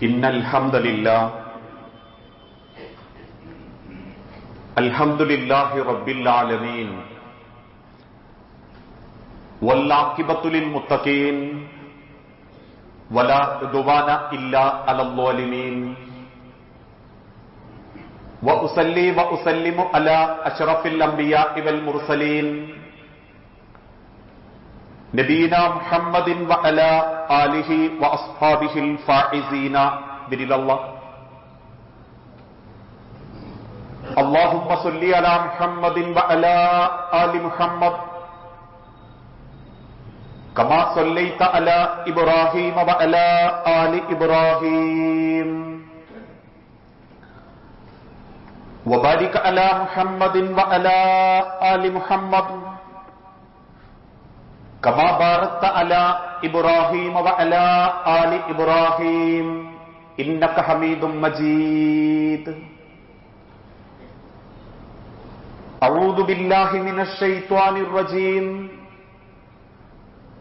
ان الحمد للہ الحمد للہ رب العالمین والعاقبۃ للمتقین ولا عدوان الا علی الظالمین واصلی واسلم علی اشرف الانبیاء والمرسلین نبينا محمد وعلى آله وأصحابه الفائزين برضا الله. اللهم صل على محمد وعلى آل محمد. كما صليت على إبراهيم وعلى آل إبراهيم. وبارك على محمد وعلى آل محمد. كما باركت على إبراهيم وعلى آل إبراهيم. إنك حميد مجيد. أعوذ بالله من الشيطان الرجيم.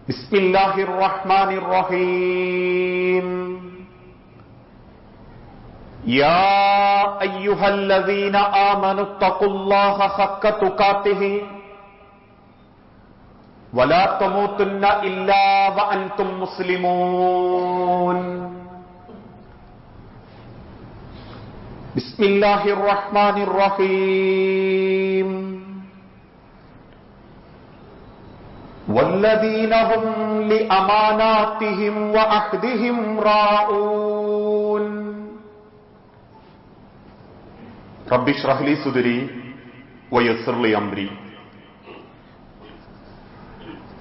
بسم الله الرحمن الرحيم. يا أيها الذين آمنوا اتقوا الله حق تقاته. ولا تموتن إلا وأنتم مسلمون. بسم الله الرحمن الرحيم. والذين هم لأماناتهم وعهدهم راؤون. رب اشرح لي صدري ويسر لي أمري.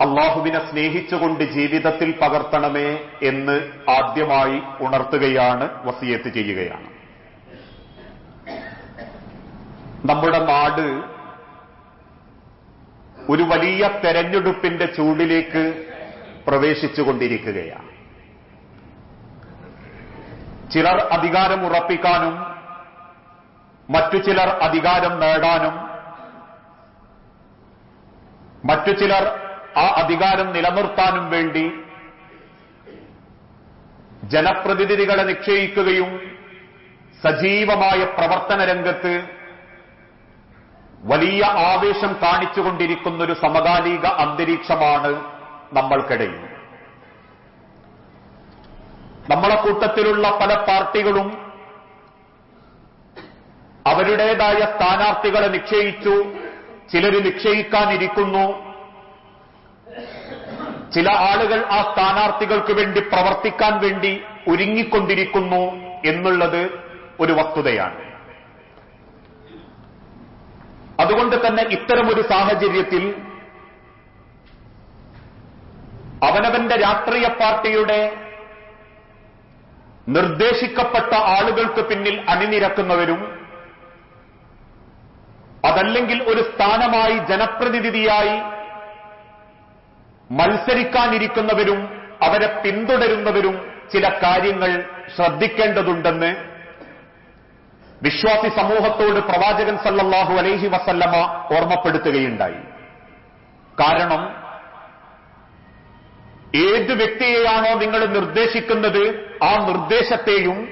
അള്ളാഹുവിനെ സ്നേഹിച്ചുകൊണ്ട് ജീവിതത്തിൽ പകർത്തണമേ എന്ന് ആദ്യമായി ഉണർത്തുകയാണ് വസിയത്ത് ചെയ്യുകയാണ്. നമ്മുടെ നാട് ഒരു വലിയ തെരഞ്ഞെടുപ്പിന്റെ ചൂടിലേക്ക് പ്രവേശിച്ചുകൊണ്ടിരിക്കുകയാണ്. ചിലർ അധികാരം ഉറപ്പിക്കാനും മറ്റു ചിലർ അധികാരം നേടാനും മറ്റു ചിലർ ആ അധികാരം നിലനിർത്താനും വേണ്ടി ജനപ്രതിനിധികളെ നിക്ഷയിക്കുകയും സജീവമായ പ്രവർത്തന രംഗത്ത് വലിയ ആവേശം കാണിച്ചുകൊണ്ടിരിക്കുന്ന ഒരു സമകാലിക അന്തരീക്ഷമാണ് നമ്മൾക്കിടയിൽ. നമ്മളെ കൂട്ടത്തിലുള്ള പല പാർട്ടികളും അവരുടേതായ സ്ഥാനാർത്ഥികളെ നിശ്ചയിച്ചു ചിലര് നിശ്ചയിക്കാനിരിക്കുന്നു. ചില ആളുകൾ ആ സ്ഥാനാർത്ഥികൾക്ക് വേണ്ടി പ്രവർത്തിക്കാൻ വേണ്ടി ഒരുങ്ങിക്കൊണ്ടിരിക്കുന്നു എന്നുള്ളത് ഒരു വസ്തുതയാണ്. അതുകൊണ്ട് തന്നെ ഇത്തരമൊരു സാഹചര്യത്തിൽ അവനവന്റെ രാഷ്ട്രീയ പാർട്ടിയുടെ നിർദ്ദേശിക്കപ്പെട്ട ആളുകൾക്ക് പിന്നിൽ അണിനിരക്കുന്നവരും അതല്ലെങ്കിൽ ഒരു സ്ഥാനമായി ജനപ്രതിനിധിയായി മത്സരിക്കാനിരിക്കുന്നവരും അവരെ പിന്തുടരുന്നവരും ചില കാര്യങ്ങൾ ശ്രദ്ധിക്കേണ്ടതുണ്ടെന്ന് വിശ്വാസി സമൂഹത്തോട് പ്രവാചകൻ സല്ലല്ലാഹു അലൈഹി വസല്ലമ ഓർമ്മപ്പെടുത്തുകയുണ്ടായി. കാരണം ഏത് വ്യക്തിയെയാണോ നിങ്ങൾ നിർദ്ദേശിക്കുന്നത് ആ നിർദ്ദേശത്തെയും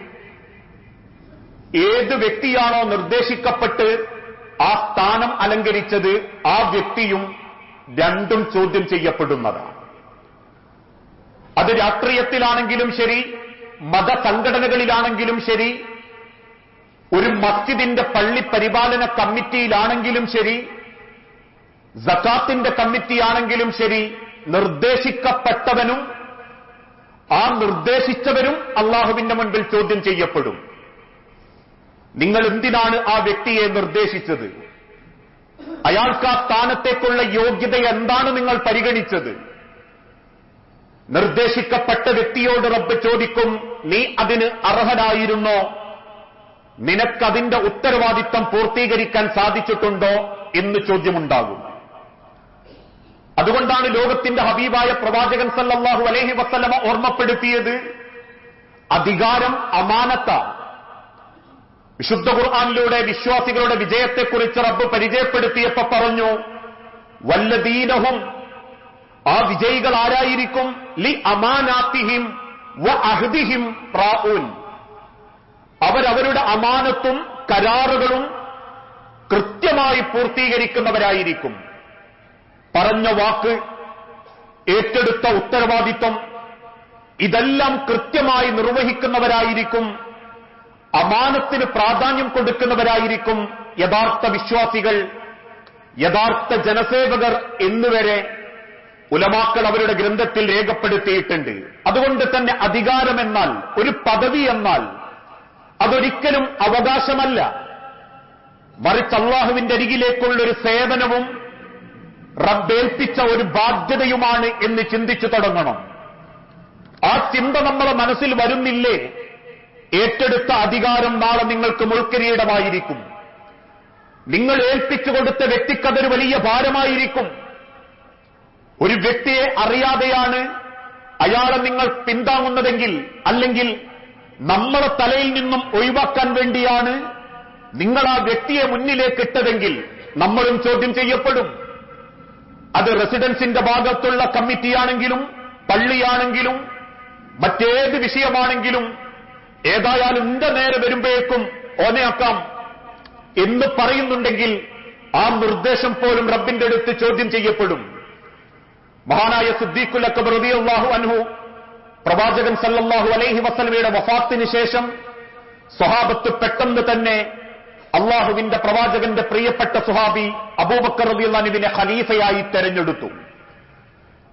ഏത് വ്യക്തിയാണോ നിർദ്ദേശിക്കപ്പെട്ട് ആ സ്ഥാനം അലങ്കരിച്ചത് ആ വ്യക്തിയും രണ്ടും ചോദ്യം ചെയ്യപ്പെടുന്നതാണ്. അത് രാഷ്ട്രീയത്തിലാണെങ്കിലും ശരി മതസംഘടനകളിലാണെങ്കിലും ശരി ഒരു മസ്ജിദിന്റെ പള്ളി പരിപാലന കമ്മിറ്റിയിലാണെങ്കിലും ശരി ജക്കാത്തിന്റെ കമ്മിറ്റിയാണെങ്കിലും ശരി നിർദ്ദേശിക്കപ്പെട്ടവനും ആ നിർദ്ദേശിച്ചവരും അള്ളാഹുവിന്റെ മുൻപിൽ ചോദ്യം ചെയ്യപ്പെടും. നിങ്ങൾ എന്തിനാണ് ആ വ്യക്തിയെ നിർദ്ദേശിച്ചത്? അയാൾക്ക് ആ സ്ഥാനത്തേക്കുള്ള യോഗ്യത എന്താണ് നിങ്ങൾ പരിഗണിച്ചത്? നിർദ്ദേശിക്കപ്പെട്ട വ്യക്തിയോട് റബ്ബ് ചോദിക്കും നീ അതിന് അർഹനായിരുന്നോ? നിനക്കതിന്റെ ഉത്തരവാദിത്തം പൂർത്തീകരിക്കാൻ സാധിച്ചിട്ടുണ്ടോ? എന്ന് ചോദ്യമുണ്ടാകും. അതുകൊണ്ടാണ് ലോകത്തിന്റെ ഹബീബായ പ്രവാചകൻ സല്ലാഹു അലൈഹി വസല്ലമ ഓർമ്മപ്പെടുത്തിയത് അധികാരം അമാനത്താണ് വിശുദ്ധ ഖുർആാനിലൂടെ വിശ്വാസികളുടെ വിജയത്തെക്കുറിച്ച് റബ്ബ് പരിചയപ്പെടുത്തിയപ്പോ പറഞ്ഞു വല്ലദീനഹും ആ വിജയികൾ ആരായിരിക്കും? ലി അമാനാത്തിഹിം വ അഹ്ദിഹിം പ്രാഉൻ അവരവരുടെ അമാനത്തും കരാറുകളും കൃത്യമായി പൂർത്തീകരിക്കുന്നവരായിരിക്കും. പറഞ്ഞ വാക്ക് ഏറ്റെടുത്ത ഉത്തരവാദിത്വം ഇതെല്ലാം കൃത്യമായി നിർവഹിക്കുന്നവരായിരിക്കും അമാനത്തിന് പ്രാധാന്യം കൊടുക്കുന്നവരായിരിക്കും യഥാർത്ഥ വിശ്വാസികൾ യഥാർത്ഥ ജനസേവകർ എന്നുവരെ ഉലമാക്കൾ അവരുടെ ഗ്രന്ഥത്തിൽ രേഖപ്പെടുത്തിയിട്ടുണ്ട്. അതുകൊണ്ട് തന്നെ അധികാരമെന്നാൽ ഒരു പദവി എന്നാൽ അതൊരിക്കലും അവകാശമല്ല. മറിച്ച് അള്ളാഹുവിന്റെ അരികിലേക്കുള്ള ഒരു സേവനവും റബ്ബേൽപ്പിച്ച ഒരു ബാധ്യതയുമാണ് എന്ന് ചിന്തിച്ചു തുടങ്ങണം. ആ ചിന്ത നമ്മളെ മനസ്സിൽ വരുന്നില്ലേ? ഏറ്റെടുത്ത അധികാരം നാളെ നിങ്ങൾക്ക് മുൾക്കിരീടമായിരിക്കും. നിങ്ങൾ ഏൽപ്പിച്ചു കൊടുത്ത വ്യക്തിക്കതൊരു വലിയ ഭാരമായിരിക്കും. ഒരു വ്യക്തിയെ അറിയാതെയാണ് അയാളെ നിങ്ങൾ പിന്താങ്ങുന്നതെങ്കിൽ അല്ലെങ്കിൽ നമ്മളെ തലയിൽ നിന്നും ഒഴിവാക്കാൻ വേണ്ടിയാണ് നിങ്ങൾ ആ വ്യക്തിയെ മുന്നിലേക്ക് ഇട്ടതെങ്കിൽ നമ്മളും ചോദ്യം ചെയ്യപ്പെടും. അത് റെസിഡൻസിന്റെ ഭാഗത്തുള്ള കമ്മിറ്റിയാണെങ്കിലും പള്ളിയാണെങ്കിലും മറ്റേത് വിഷയമാണെങ്കിലും ഏതായാലും എന്റെ നേരെ വരുമ്പോഴേക്കും ഓനയാക്കാം എന്ന് പറയുന്നുണ്ടെങ്കിൽ ആ നിർദ്ദേശം പോലും റബ്ബിന്റെ അടുത്ത് ചോദ്യം ചെയ്യപ്പെടും. മഹാനായ സിദ്ദീഖുൽ അക്ബർ റളിയല്ലാഹു അൻഹു പ്രവാചകൻ സല്ലാഹു അലൈഹി വസല്ലമയുടെ വഫാത്തിന് ശേഷം സ്വഹാബത്ത് പെട്ടെന്ന് തന്നെ അള്ളാഹുവിന്റെ പ്രവാചകന്റെ പ്രിയപ്പെട്ട സുഹാബി അബൂബക്കർ റളിയല്ലാഹുവിനെ ഖലീഫയായി തെരഞ്ഞെടുത്തു.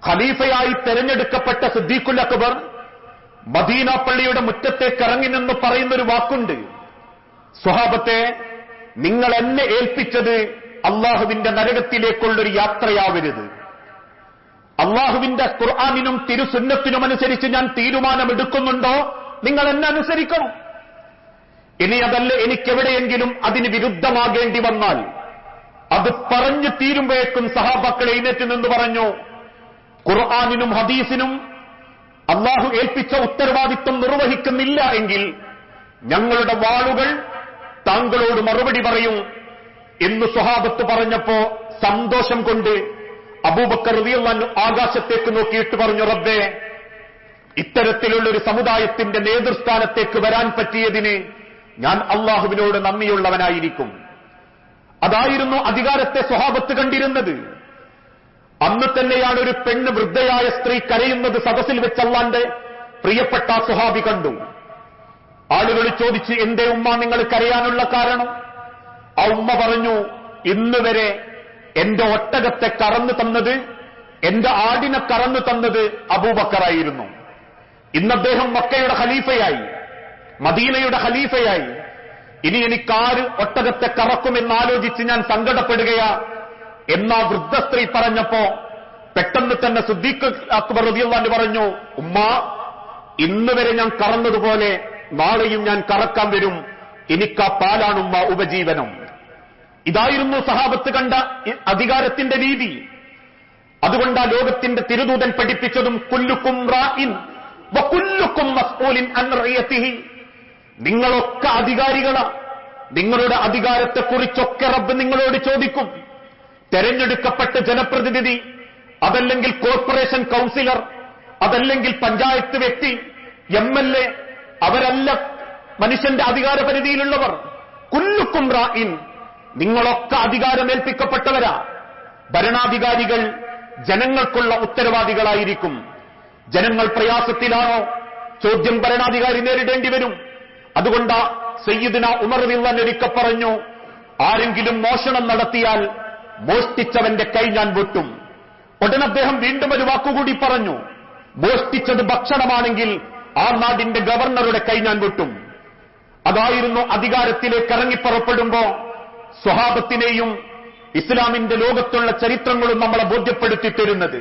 ഖലീഫയായി തെരഞ്ഞെടുക്കപ്പെട്ട സിദ്ദീഖുൽ അക്ബർ മദീന പള്ളിയുടെ മുറ്റത്തേക്ക് ഇറങ്ങി നിന്ന് പറയുന്നൊരു വാക്കുണ്ട്. സ്വഹാബത്തെ നിങ്ങൾ എന്നെ ഏൽപ്പിച്ചത് അള്ളാഹുവിന്റെ നരകത്തിലേക്കുള്ളൊരു യാത്രയാവരുത്. അള്ളാഹുവിന്റെ ഖുർആാനിനും തിരുസുന്നത്തിനും അനുസരിച്ച് ഞാൻ തീരുമാനമെടുക്കുന്നുണ്ടോ? നിങ്ങൾ എന്നെ അനുസരിക്കണം? ഇനി അതല്ല എനിക്കെവിടെയെങ്കിലും അതിന് വിരുദ്ധമാകേണ്ടി വന്നാൽ? അത് പറഞ്ഞു തീരുമ്പോഴേക്കും സഹാബക്കൾ എഴുന്നേറ്റ് നിന്ന് പറഞ്ഞു ഖുർആാനിനും ഹദീസിനും അള്ളാഹു ഏൽപ്പിച്ച ഉത്തരവാദിത്വം നിർവഹിക്കുന്നില്ല എങ്കിൽ ഞങ്ങളുടെ വാളുകൾ താങ്കളോട് മറുപടി പറയും എന്ന് സ്വഹാബത്ത് പറഞ്ഞപ്പോ സന്തോഷം കൊണ്ട് അബൂബക്കർ റളിയല്ലാഹു ആകാശത്തേക്ക് നോക്കിയിട്ട് പറഞ്ഞു റബ്ബേ ഇത്തരത്തിലുള്ള ഒരു സമുദായത്തിന്റെ നേതൃസ്ഥാനത്തേക്ക് വരാൻ പറ്റിയതിന് ഞാൻ അള്ളാഹുവിനോട് നന്ദിയുള്ളവനായിരിക്കും. അതായിരുന്നു അധികാരത്തെ സ്വഹാബത്ത് കണ്ടിരുന്നത്. അന്ന് തന്നെയാണ് ഒരു പെണ്ണ് വൃദ്ധയായ സ്ത്രീ കരയുന്നത് സദസ്സിൽ വെച്ച് പ്രിയപ്പെട്ട സുഹാബി കണ്ടു. ആളുകൾ ചോദിച്ച് എന്റെ ഉമ്മ നിങ്ങൾ കരയാനുള്ള കാരണം? ആ ഉമ്മ പറഞ്ഞു ഇന്ന് വരെ എന്റെ ഒട്ടകത്തെ കറന്നു തന്നത് എന്റെ ആടിനെ കറന്നു തന്നത് അബൂബക്കറായിരുന്നു ഇന്ന് അദ്ദേഹം മക്കയുടെ ഖലീഫയായി മദീനയുടെ ഖലീഫയായി. ഇനി എനിക്കാര് ഒട്ടകത്തെ കറക്കുമെന്നാലോചിച്ച് ഞാൻ സങ്കടപ്പെടുകയാ. എന്നാ വൃദ്ധ സ്ത്രീ പറഞ്ഞപ്പോ പെട്ടെന്ന് തന്നെ സുദ്ദീഖ് അക്ബർ റബിയുള്ള പറഞ്ഞു ഉമ്മ ഇന്ന് വരെ ഞാൻ കറന്നതുപോലെ നാളെയും ഞാൻ കറക്കാൻ വരും. എനിക്ക് ആ പാലാണ് ഉമ്മ ഉപജീവനം. ഇതായിരുന്നു സഹാബത്ത് കണ്ട അധികാരത്തിന്റെ രീതി. അതുകൊണ്ട് ആ ലോകത്തിന്റെ തിരുദൂതൻ പഠിപ്പിച്ചതും കുല്ലുക്കും റായിൻ നിങ്ങളൊക്കെ അധികാരികളാ. നിങ്ങളുടെ അധികാരത്തെക്കുറിച്ചൊക്കെ റബ്ബ് നിങ്ങളോട് ചോദിക്കും. തെരഞ്ഞെടുക്കപ്പെട്ട ജനപ്രതിനിധി അതല്ലെങ്കിൽ കോർപ്പറേഷൻ കൗൺസിലർ അതല്ലെങ്കിൽ പഞ്ചായത്ത് വ്യക്തി എം എൽ എ അവരല്ല മനുഷ്യന്റെ അധികാര പരിധിയിലുള്ളവർ കുല്ലുക്കും റായിൻ നിങ്ങളൊക്കെ അധികാരമേൽപ്പിക്കപ്പെട്ടവരാ. ഭരണാധികാരികൾ ജനങ്ങൾക്കുള്ള ഉത്തരവാദികളായിരിക്കും. ജനങ്ങൾ പ്രയാസത്തിലാണോ ചോദ്യം ഭരണാധികാരി നേരിടേണ്ടി വരും? അതുകൊണ്ടാ സയ്യിദിന ഉമർ നിന്നൊരിക്ക പറഞ്ഞു ആരെങ്കിലും മോഷണം നടത്തിയാൽ മോഷ്ടിച്ചവന്റെ കൈ ഞാൻ വെട്ടും. ഉടൻ അദ്ദേഹം വീണ്ടും ഒരു വാക്കുകൂടി പറഞ്ഞു മോഷ്ടിച്ചത് ഭക്ഷണമാണെങ്കിൽ ആ നാടിന്റെ ഗവർണറുടെ കൈ ഞാൻ വെട്ടും. അതായിരുന്നു അധികാരത്തിലേക്ക് ഇറങ്ങിപ്പുറപ്പെടുമ്പോ സ്വഹാബത്തിനെയും ഇസ്ലാമിന്റെ ലോകത്തുള്ള ചരിത്രങ്ങളും നമ്മളെ ബോധ്യപ്പെടുത്തി തരുന്നത്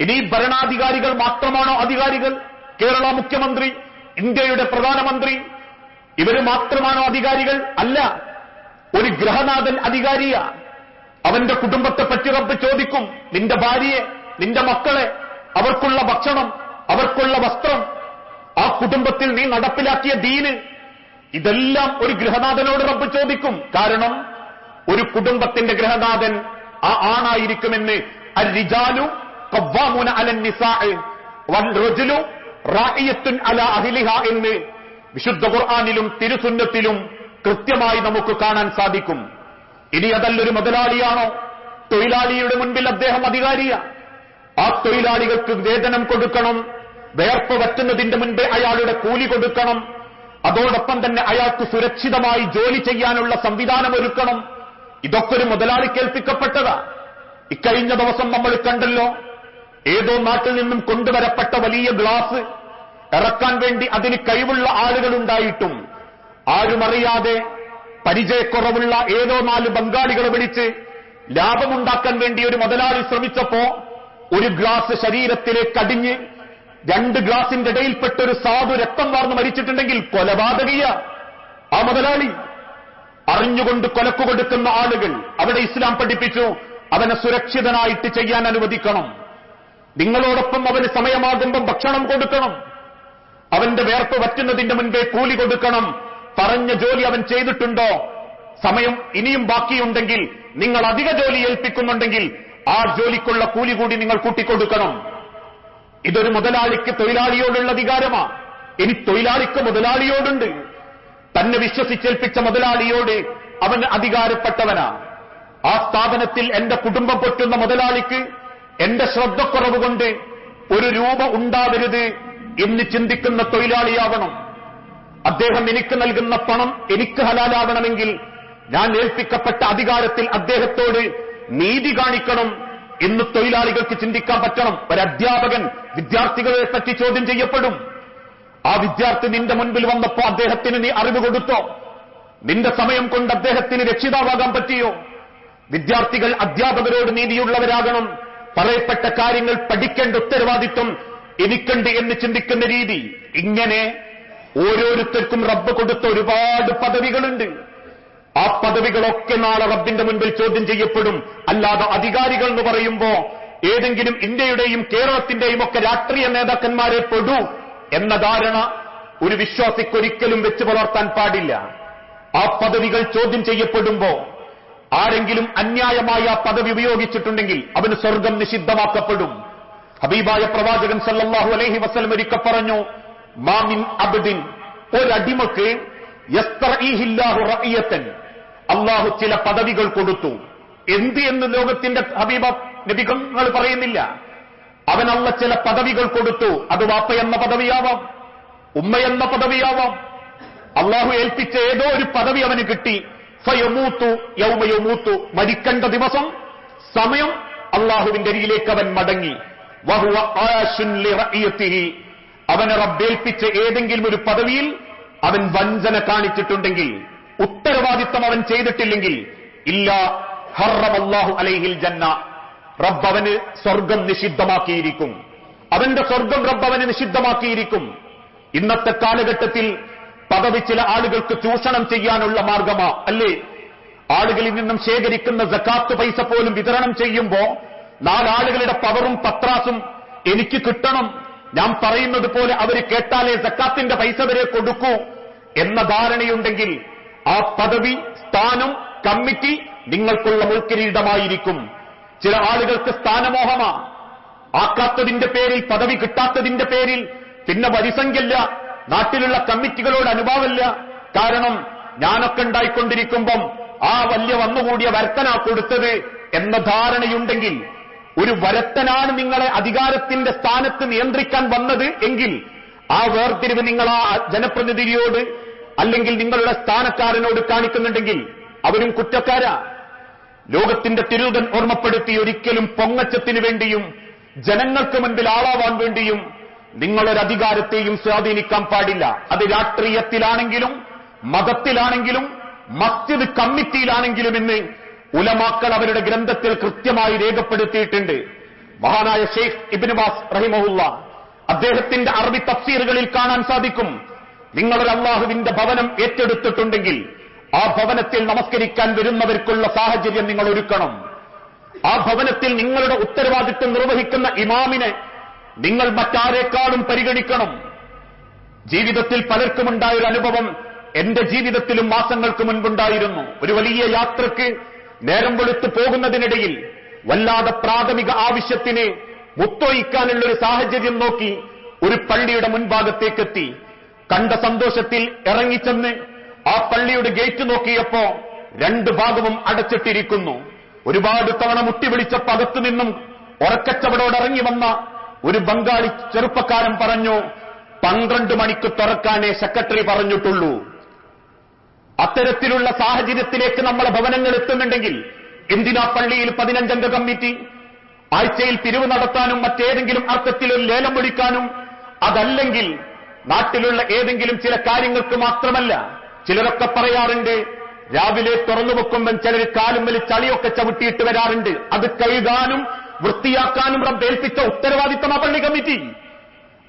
ഇനി ഭരണാധികാരികൾ മാത്രമാണോ അധികാരികൾ? കേരള മുഖ്യമന്ത്രി ഇന്ത്യയുടെ പ്രധാനമന്ത്രി ഇവർ മാത്രമാണോ അധികാരികൾ? അല്ല ഒരു ഗ്രഹനാഥൻ അധികാരിയ. അവന്റെ കുടുംബത്തെ പറ്റി റബ്ബ് ചോദിക്കും നിന്റെ ഭാര്യയെ നിന്റെ മക്കളെ അവർക്കുള്ള ഭക്ഷണം അവർക്കുള്ള വസ്ത്രം ആ കുടുംബത്തിൽ നീ നടപ്പിലാക്കിയ ദീന്. ഇതെല്ലാം ഒരു ഗൃഹനാഥനോട് റബ്ബ് ചോദിക്കും. കാരണം ഒരു കുടുംബത്തിന്റെ ഗൃഹനാഥൻ ആ ആണായിരിക്കുമെന്ന്. അരിജാലു കവ്വാമുന അലൻ റജുലു റായിയത്തുൻ അല അഹിലിഹ എന്ന് വിശുദ്ധ ഖുർആാനിലും തിരുസുന്നത്തിലും കൃത്യമായി നമുക്ക് കാണാൻ സാധിക്കും. ഇനി അതല്ലൊരു മുതലാളിയാണോ? തൊഴിലാളിയുടെ മുൻപിൽ അദ്ദേഹം അധികാരിയ. ആ തൊഴിലാളികൾക്ക് വേതനം കൊടുക്കണം വേർപ്പ് വറ്റുന്നതിന്റെ മുൻപേ അയാളുടെ കൂലി കൊടുക്കണം അതോടൊപ്പം തന്നെ അയാൾക്ക് സുരക്ഷിതമായി ജോലി ചെയ്യാനുള്ള സംവിധാനം ഒരുക്കണം. ഇതൊക്കെ ഒരു മുതലാളി കേൾപ്പിക്കപ്പെട്ടതാ ഇക്കഴിഞ്ഞ ദിവസം നമ്മൾ കണ്ടല്ലോ ഏതോ നാട്ടിൽ നിന്നും കൊണ്ടുവരപ്പെട്ട വലിയ ഗ്ലാസ് ഇറക്കാൻ വേണ്ടി അതിന് കഴിവുള്ള ആളുകളുണ്ടായിട്ടും. ആരുമറിയാതെ പരിചയക്കുറവുള്ള ഏതോ നാല് ബംഗാളികളെ വിളിച്ച് ലാഭമുണ്ടാക്കാൻ വേണ്ടി ഒരു മുതലാളി ശ്രമിച്ചപ്പോ ഒരു ഗ്ലാസ് ശരീരത്തിലേക്ക് അടിഞ്ഞ് രണ്ട് ഗ്ലാസിന്റെ ഇടയിൽപ്പെട്ട ഒരു സാധു രക്തം വാർന്ന് മരിച്ചിട്ടുണ്ടെങ്കിൽ കൊലപാതകീയ. ആ മുതലാളി അറിഞ്ഞുകൊണ്ട് കൊലക്കു കൊടുക്കുന്ന ആളുകൾ അവിടെ ഇസ്ലാം പഠിപ്പിച്ചു അവനെ സുരക്ഷിതനായിട്ട് ചെയ്യാൻ അനുവദിക്കണം. നിങ്ങളോടൊപ്പം അവന് സമയമാകുമ്പം ഭക്ഷണം കൊടുക്കണം. അവന്റെ വേർപ്പ് വറ്റുന്നതിന്റെ മുൻപേ കൂലി കൊടുക്കണം. പറഞ്ഞ ജോലി അവൻ ചെയ്തിട്ടുണ്ടോ? സമയം ഇനിയും ബാക്കിയുണ്ടെങ്കിൽ നിങ്ങൾ അധിക ജോലി ഏൽപ്പിക്കുന്നുണ്ടെങ്കിൽ ആ ജോലിക്കുള്ള കൂലി കൂടി നിങ്ങൾ കൂട്ടിക്കൊടുക്കണം. ഇതൊരു മുതലാളിക്ക് തൊഴിലാളിയോടുള്ള അധികാരമാണ് ഇനി തൊഴിലാളിക്ക് മുതലാളിയോടുണ്ട്. തന്നെ വിശ്വസിച്ചേൽപ്പിച്ച മുതലാളിയോട് അവൻ അധികാരപ്പെട്ടവനാ. ആ സ്ഥാപനത്തിൽ എന്റെ കുടുംബം പൊറ്റുന്ന മുതലാളിക്ക് എന്റെ ശ്രദ്ധക്കുറവ് കൊണ്ട് ഒരു രൂപ ഉണ്ടാവരുത് എന്ന് ചിന്തിക്കുന്ന തൊഴിലാളിയാവണം. അദ്ദേഹം എനിക്ക് നൽകുന്ന പണം എനിക്ക് ഹലാലാവണമെങ്കിൽ ഞാൻ ഏൽപ്പിക്കപ്പെട്ട അധികാരത്തിൽ അദ്ദേഹത്തോട് നീതി കാണിക്കണം എന്ന് തൊഴിലാളികൾക്ക് ചിന്തിക്കാൻ പറ്റണം. ഒരു അധ്യാപകൻ വിദ്യാർത്ഥികളെ പറ്റി ചോദ്യം ചെയ്യപ്പെടും. ആ വിദ്യാർത്ഥി നിന്റെ മുൻപിൽ വന്നപ്പോ അദ്ദേഹത്തിന് നീ അറിവ് കൊടുത്തോ? നിന്റെ സമയം കൊണ്ട് അദ്ദേഹത്തിന് രക്ഷിതാവാകാൻ പറ്റിയോ? വിദ്യാർത്ഥികൾ അധ്യാപകരോട് നീതിയുള്ളവരാകണം. പറയപ്പെട്ട കാര്യങ്ങൾ പഠിക്കേണ്ട ഉത്തരവാദിത്വം എനിക്കുണ്ട് എന്ന് ചിന്തിക്കുന്ന രീതി ഇങ്ങനെ ഓരോരുത്തർക്കും റബ്ബ് കൊടുത്ത ഒരുപാട് പദവികളുണ്ട്. ആ പദവികളൊക്കെ നാളെ റബ്ബിന്റെ മുൻപിൽ ചോദ്യം ചെയ്യപ്പെടും. അല്ലാതെ അധികാരികൾ എന്ന് പറയുമ്പോ ഏതെങ്കിലും ഇന്ത്യയുടെയും കേരളത്തിന്റെയും ഒക്കെ രാഷ്ട്രീയ നേതാക്കന്മാരെ പെടൂ എന്ന ധാരണ ഒരു വിശ്വാസിക്കൊരിക്കലും വെച്ച് പുലർത്താൻ പാടില്ല. ആ പദവികൾ ചോദ്യം ചെയ്യപ്പെടുമ്പോ ആരെങ്കിലും അന്യായമായ പദവി ഉപയോഗിച്ചിട്ടുണ്ടെങ്കിൽ അവന് സ്വർഗം നിഷിദ്ധമാക്കപ്പെടും. ഹബീബായ പ്രവാചകൻ സല്ലാഹു അലഹി വസ്ലം ഒരിക്കൽ പറഞ്ഞു മാമിൻ അബ്ദിൻ. ഒരടിമക്ക് അള്ളാഹു ചില പദവികൾ കൊടുത്തു. എന്ത് എന്ന് ലോകത്തിന്റെ ഹബീബ നബികൾ പറയുന്നില്ല. അവനല്ല ചില പദവികൾ കൊടുത്തു. അത് വാപ്പ എന്ന പദവിയാവാം. ഉമ്മ എന്ന പദവിയാവാം. അള്ളാഹു ഏൽപ്പിച്ച ഏതോ ഒരു പദവി അവന് കിട്ടി. ഫയമൂത്തു യൗമയമൂത്തു മരിക്കേണ്ട ദിവസം സമയം അള്ളാഹുവിന്റെ അരിയിലേക്ക് അവൻ മടങ്ങി. വഹുവ ആശുൻ. അവനെ റബ്ബേൽപ്പിച്ച ഏതെങ്കിലും ഒരു പദവിയിൽ അവൻ വഞ്ചന കാണിച്ചിട്ടുണ്ടെങ്കിൽ ഉത്തരവാദിത്തം അവൻ ചെയ്തിട്ടില്ലെങ്കിൽ ഇല്ല ഹർറബല്ലാഹു അലൈഹിൽ ജന്ന റബ്ബ് അവന് സ്വർഗം നിഷിദ്ധമാക്കിയിരിക്കും. അവന്റെ സ്വർഗം റബ്ബ് അവന് നിഷിദ്ധമാക്കിയിരിക്കും. ഇന്നത്തെ കാലഘട്ടത്തിൽ പദവി ചില ആളുകൾക്ക് ചൂഷണം ചെയ്യാനുള്ള മാർഗമാ അല്ലേ? ആളുകളിൽ നിന്നും ശേഖരിക്കുന്ന ജക്കാത്ത് പൈസ പോലും വിതരണം ചെയ്യുമ്പോ നാലാളുകളുടെ പവറും പത്രാസും എനിക്ക് കിട്ടണം ഞാൻ പറയുന്നത് പോലെ അവർ കേട്ടാലേ സക്കാത്തിന്റെ പൈസ വരെ കൊടുക്കൂ എന്ന ധാരണയുണ്ടെങ്കിൽ ആ പദവി സ്ഥാനം കമ്മിറ്റി നിങ്ങൾക്കുള്ള മുൾക്കിരീടമായിരിക്കും. ചില ആളുകൾക്ക് സ്ഥാനമോഹമാ. ആക്കാത്തതിന്റെ പേരിൽ പദവി കിട്ടാത്തതിന്റെ പേരിൽ പിന്നെ വരിസംഖ്യല്ല. നാട്ടിലുള്ള കമ്മിറ്റികളോട് അനുഭാവമില്ല കാരണം ഞാനൊക്കെ ഉണ്ടായിക്കൊണ്ടിരിക്കുമ്പം ആ വലിയ വന്നുകൂടിയ വരത്തനാ കൊടുത്തത് എന്ന ധാരണയുണ്ടെങ്കിൽ ഒരു വരത്തനാണ് നിങ്ങളെ അധികാരത്തിന്റെ സ്ഥാനത്ത് നിയന്ത്രിക്കാൻ വന്നത് എങ്കിൽ ആ വേർതിരിവ് നിങ്ങൾ ആ ജനപ്രതിനിധിയോട് അല്ലെങ്കിൽ നിങ്ങളുടെ സ്ഥാനക്കാരനോട് കാണിക്കുന്നുണ്ടെങ്കിൽ അവരും കുറ്റക്കാരാ. ലോകത്തിന്റെ തിരുതൻ ഓർമ്മപ്പെടുത്തി ഒരിക്കലും പൊങ്ങച്ചത്തിനു വേണ്ടിയും ജനങ്ങൾക്ക് മുൻപിൽ ആളാവാൻ വേണ്ടിയും നിങ്ങളൊരധികാരത്തെയും സ്വാധീനിക്കാൻ പാടില്ല. അത് രാഷ്ട്രീയത്തിലാണെങ്കിലും മതത്തിലാണെങ്കിലും മസ്ജിദ് കമ്മിറ്റിയിലാണെങ്കിലും ഇന്ന് ഉലമാക്കൾ അവരുടെ ഗ്രന്ഥത്തിൽ കൃത്യമായി രേഖപ്പെടുത്തിയിട്ടുണ്ട്. മഹാനായ ഷെയ്ഖ് ഇബിനുബാസ് റഹിമഹുല്ല അദ്ദേഹത്തിന്റെ അറബി തഫ്സീറുകളിൽ കാണാൻ സാധിക്കും. നിങ്ങളൊരു അള്ളാഹുവിന്റെ ഭവനം ഏറ്റെടുത്തിട്ടുണ്ടെങ്കിൽ ആ ഭവനത്തിൽ നമസ്കരിക്കാൻ വരുന്നവർക്കുള്ള സാഹചര്യം നിങ്ങൾ ഒരുക്കണം. ആ ഭവനത്തിൽ നിങ്ങളുടെ ഉത്തരവാദിത്വം നിർവഹിക്കുന്ന ഇമാമിനെ നിങ്ങൾ മറ്റാരേക്കാളും പരിഗണിക്കണം. ജീവിതത്തിൽ പലർക്കുമുണ്ടായൊരു അനുഭവം എന്റെ ജീവിതത്തിലും മാസങ്ങൾക്ക് മുൻപുണ്ടായിരുന്നു. ഒരു വലിയ യാത്രയ്ക്ക് നേരം വെളുത്തു പോകുന്നതിനിടയിൽ വല്ലാതെ പ്രാഥമിക ആവശ്യത്തിന് മുത്തൊഴിക്കാനുള്ള ഒരു സാഹചര്യം നോക്കി ഒരു പള്ളിയുടെ മുൻഭാഗത്തേക്കെത്തി. കണ്ട സന്തോഷത്തിൽ ഇറങ്ങിച്ചെന്ന് ആ പള്ളിയുടെ ഗേറ്റ് നോക്കിയപ്പോ രണ്ട് ഭാഗവും അടച്ചിട്ടിരിക്കുന്നു. ഒരുപാട് തവണ മുട്ടി വിളിച്ചപ്പോ അകത്തു നിന്നും ഉറക്കച്ചവടോട് ഇറങ്ങി വന്ന ഒരു ബംഗാളി ചെറുപ്പക്കാരൻ പറഞ്ഞു പന്ത്രണ്ട് മണിക്ക് തുറക്കാനേ സെക്രട്ടറി പറഞ്ഞിട്ടുള്ളൂ. അത്തരത്തിലുള്ള സാഹചര്യത്തിലേക്ക് നമ്മളെ ഭവനങ്ങൾ എത്തുന്നുണ്ടെങ്കിൽ എന്തിനാ പള്ളിയിൽ പതിനഞ്ചംഗ കമ്മിറ്റി? ആഴ്ചയിൽ പിരിവ് നടത്താനും മറ്റേതെങ്കിലും അർത്ഥത്തിൽ ഒരു ലേലം വിളിക്കാനും അതല്ലെങ്കിൽ നാട്ടിലുള്ള ഏതെങ്കിലും ചില കാര്യങ്ങൾക്ക് മാത്രമല്ല ചിലരൊക്കെ പറയാറുണ്ട് രാവിലെ തുറന്നു വെക്കുമ്പം ചിലർ കാലും വലി ചളിയൊക്കെ ചവിട്ടിയിട്ട് വരാറുണ്ട്. അത് കഴുകാനും വൃത്തിയാക്കാനും റബ്ബേൽപ്പിച്ച ഉത്തരവാദിത്തമാ പള്ളി കമ്മിറ്റി.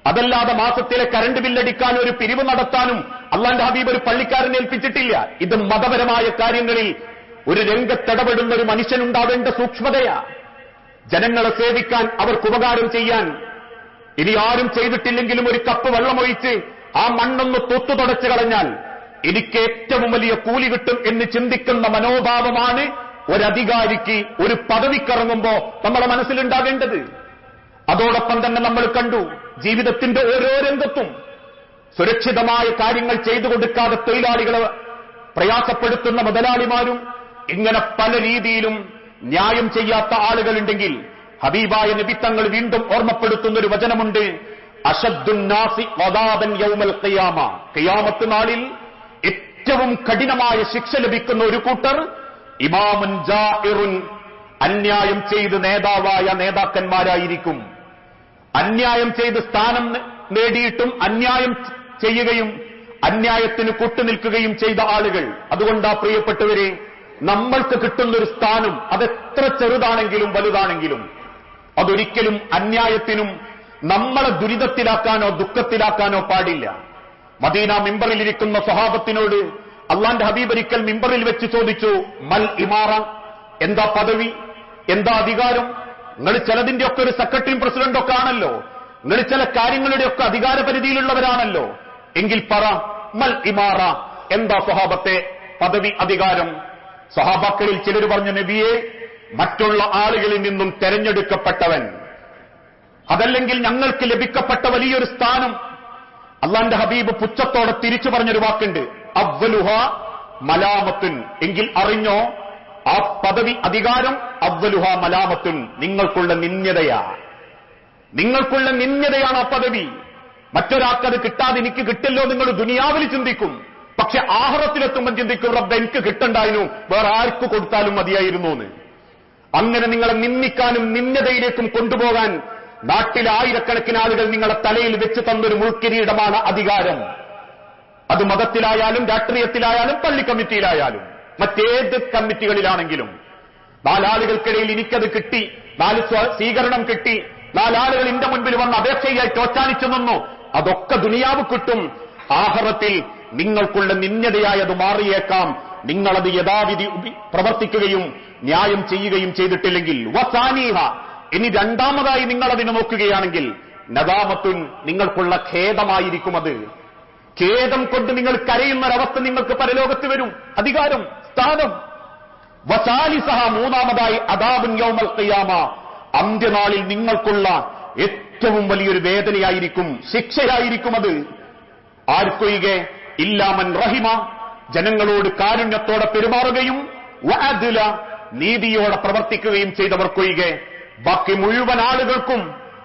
അതല്ലാതെ മാസത്തിലെ കറണ്ട് ബില്ലടിക്കാൻ ഒരു പിരിവ് നടത്താനും അള്ളാന്റെ ഹബീബ് ഒരു പള്ളിക്കാരനെ ഏൽപ്പിച്ചിട്ടില്ല. ഇത് മതപരമായ കാര്യങ്ങളിൽ ഒരു രംഗത്തിടപെടുന്ന ഒരു മനുഷ്യനുണ്ടാവേണ്ട സൂക്ഷ്മതയാ. ജനങ്ങളെ സേവിക്കാൻ അവർക്ക് ഉപകാരം ചെയ്യാൻ ഇനി ആരും ചെയ്തിട്ടില്ലെങ്കിലും ഒരു കപ്പ് വെള്ളമൊഴിച്ച് ആ മണ്ണൊന്ന് തൊത്തു തുടച്ചു കളഞ്ഞാൽ എനിക്ക് ഏറ്റവും വലിയ കൂലി കിട്ടും എന്ന് ചിന്തിക്കുന്ന മനോഭാവമാണ് ഒരധികാരിക്ക് ഒരു പദവിക്കിറങ്ങുമ്പോ നമ്മളെ മനസ്സിലുണ്ടാകേണ്ടത്. അതോടൊപ്പം തന്നെ നമ്മൾ കണ്ടു ജീവിതത്തിന്റെ ഓരോ രംഗത്തും സുരക്ഷിതമായ കാര്യങ്ങൾ ചെയ്തു കൊടുക്കാതെ തൊഴിലാളികളെ പ്രയാസപ്പെടുത്തുന്ന മുതലാളിമാരും ഇങ്ങനെ പല രീതിയിലും ന്യായം ചെയ്യാത്ത ആളുകളുണ്ടെങ്കിൽ ഹബീബായ നിബിത്തങ്ങൾ വീണ്ടും ഓർമ്മപ്പെടുത്തുന്ന ഒരു വചനമുണ്ട് അഷദ്ദുന്നാസി വദാബൻ യൗമൽ ഖിയാമ. ഖിയാമത്ത് നാളിൽ ഏറ്റവും കഠിനമായ ശിക്ഷ ലഭിക്കുന്ന ഒരു കൂട്ടർ ഇമാമുൻ ജാഇറുൻ അന്യായം ചെയ്ത് നേതാവായ നേതാക്കന്മാരായിരിക്കും. അന്യായം ചെയ്ത് സ്ഥാനം നേടിയിട്ടും അന്യായം ചെയ്യുകയും അന്യായത്തിന് കൂട്ടുനിൽക്കുകയും ചെയ്ത ആളുകൾ. അതുകൊണ്ടാ പ്രിയപ്പെട്ടവരെ നമ്മൾക്ക് കിട്ടുന്ന ഒരു സ്ഥാനം അതെത്ര ചെറുതാണെങ്കിലും വലുതാണെങ്കിലും അതൊരിക്കലും അന്യായത്തിനും നമ്മളെ ദുരിതത്തിലാക്കാനോ ദുഃഖത്തിലാക്കാനോ പാടില്ല. മദീന മിമ്പറിലിരിക്കുന്ന സ്വഹാബത്തിനോട് അള്ളാന്റെ ഹബീബരിക്കൽ മിമ്പറിൽ വെച്ച് ചോദിച്ചു മൽ ഇമാറ? എന്താ പദവി? എന്താ അധികാരം? നിങ്ങൾ ചിലതിന്റെ ഒക്കെ ഒരു സെക്രട്ടറിയും പ്രസിഡന്റും ഒക്കെ ആണല്ലോ. നിങ്ങൾ ചില കാര്യങ്ങളുടെ ഒക്കെ അധികാര പരിധിയിലുള്ളവരാണല്ലോ. എങ്കിൽ പറ മൽ ഇമാറ. എന്താ സ്വഹാബത്തെ? പദവി അധികാരം. സ്വഹാബാക്കളിൽ ചിലർ പറഞ്ഞ നബിയെ മറ്റുള്ള ആളുകളിൽ നിന്നും തെരഞ്ഞെടുക്കപ്പെട്ടവൻ. അതല്ലെങ്കിൽ ഞങ്ങൾക്ക് ലഭിക്കപ്പെട്ട വലിയൊരു സ്ഥാനം. അള്ളാന്റെ ഹബീബ് പുച്ഛത്തോടെ തിരിച്ചു പറഞ്ഞൊരു വാക്കുണ്ട്. അവലുഹ മലാമത്തുൻ. എങ്കിൽ അറിഞ്ഞോ ആ പദവി അധികാരം അവലുഹ മലാമത്തുൻ നിങ്ങൾക്കുള്ള നിന്യതയാ നിങ്ങൾക്കുള്ള നിന്യതയാണ് ആ പദവി. മറ്റൊരാൾക്കത് കിട്ടാതെ എനിക്ക് കിട്ടില്ലോ നിങ്ങൾ ദുനിയാവിൽ ചിന്തിക്കും. പക്ഷെ ആഹ്റത്തിലെത്തുമ്പോൾ ചിന്തിക്കും റബ്ബ് എനിക്ക് കിട്ടണ്ടായിരുന്നു. വേറെ ആർക്ക് കൊടുത്താലും മതിയായിരുന്നു എന്ന് അങ്ങനെ നിങ്ങളെ നിന്ദിക്കാനും നിന്ദതയിലേക്കും കൊണ്ടുപോകാൻ നാട്ടിലെ ആയിരക്കണക്കിന് ആളുകൾ നിങ്ങളെ തലയിൽ വെച്ച് തന്നൊരു മുൾക്കിരീടമാണ് അധികാരം. അത് മതത്തിലായാലും രാഷ്ട്രീയത്തിലായാലും പള്ളി കമ്മിറ്റിയിലായാലും. മറ്റേത് കമ്മിറ്റികളിലാണെങ്കിലും നാലാളുകൾക്കിടയിൽ എനിക്കത് കിട്ടി നാല് സ്വീകരണം കിട്ടി നാലാളുകൾ എന്റെ മുൻപിൽ വന്ന് അപേക്ഷയായി ചോച്ചാനിച്ചു നിന്നു. അതൊക്കെ ദുനിയാവ് കിട്ടും. ആഹറത്തിൽ നിങ്ങൾക്കുള്ള നിന്യതയായത് മാറിയേക്കാം. നിങ്ങളത് യഥാവിധി പ്രവർത്തിക്കുകയും ന്യായം ചെയ്യുകയും ചെയ്തിട്ടില്ലെങ്കിൽ. വസാനീഹ. ഇനി രണ്ടാമതായി നിങ്ങളതിനെ നോക്കുകയാണെങ്കിൽ നദാമത്തുൻ നിങ്ങൾക്കുള്ള ഖേദമായിരിക്കും അത്. ഖേദം കൊണ്ട് നിങ്ങൾ കരയുന്നൊരവസ്ഥ നിങ്ങൾക്ക് പരലോകത്ത് വരും. അധികാരം. സ്ഥാനം വസാലിസഹ മൂന്നാമതായി അദാബുൻ യൗമൽ ഖിയാമ. അന്ത്യനാളിൽ നിങ്ങൾക്കുള്ള ഏറ്റവും വലിയൊരു വേദനയായിരിക്കും ശിക്ഷയായിരിക്കും അത്. ആർക്കൊഴികെ ഇല്ലാമൻ റഹിമ ജനങ്ങളോട് കാരുണ്യത്തോടെ പെരുമാറുകയും വഅദില നീതിയോടെ പ്രവർത്തിക്കുകയും ചെയ്തവർക്കൊഴികെ ബാക്കി മുഴുവൻ ആളുകൾക്കും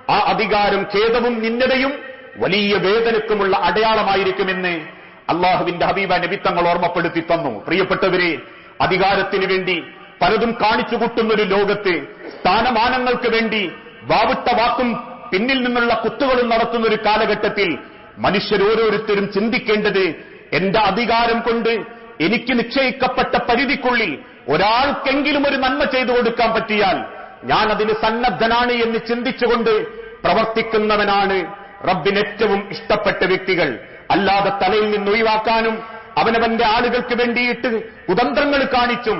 ആ അധികാരം ഖേദവും നിന്ദതയും വലിയ വേദനക്കുമുള്ള അടയാളമായിരിക്കുമെന്ന് അള്ളാഹുവിന്റെ ഹബീബ നബിത്തങ്ങൾ ഓർമ്മപ്പെടുത്തി തന്നു. പ്രിയപ്പെട്ടവരെ അധികാരത്തിന് വേണ്ടി പലതും കാണിച്ചു കൂട്ടുന്ന ഒരു ലോകത്ത് സ്ഥാനമാനങ്ങൾക്ക് വേണ്ടി വാവിട്ട വാക്കും പിന്നിൽ നിന്നുള്ള കുത്തുകളും നടത്തുന്ന ഒരു കാലഘട്ടത്തിൽ മനുഷ്യരോരോരുത്തരും ചിന്തിക്കേണ്ടത് എന്റെ അധികാരം കൊണ്ട് എനിക്ക് നിശ്ചയിക്കപ്പെട്ട പരിധിക്കുള്ളിൽ ഒരാൾക്കെങ്കിലും ഒരു നന്മ ചെയ്തു കൊടുക്കാൻ പറ്റിയാൽ ഞാൻ അതിന് സന്നദ്ധനാണ് എന്ന് ചിന്തിച്ചുകൊണ്ട് പ്രവർത്തിക്കുന്നവനാണ് റബ്ബിന് ഏറ്റവും ഇഷ്ടപ്പെട്ട വ്യക്തികൾ. അല്ലാതെ തലയിൽ നിന്ന് ഒഴിവാക്കാനും അവനവന്റെ ആളുകൾക്ക് വേണ്ടിയിട്ട് കുതന്ത്രങ്ങൾ കാണിച്ചും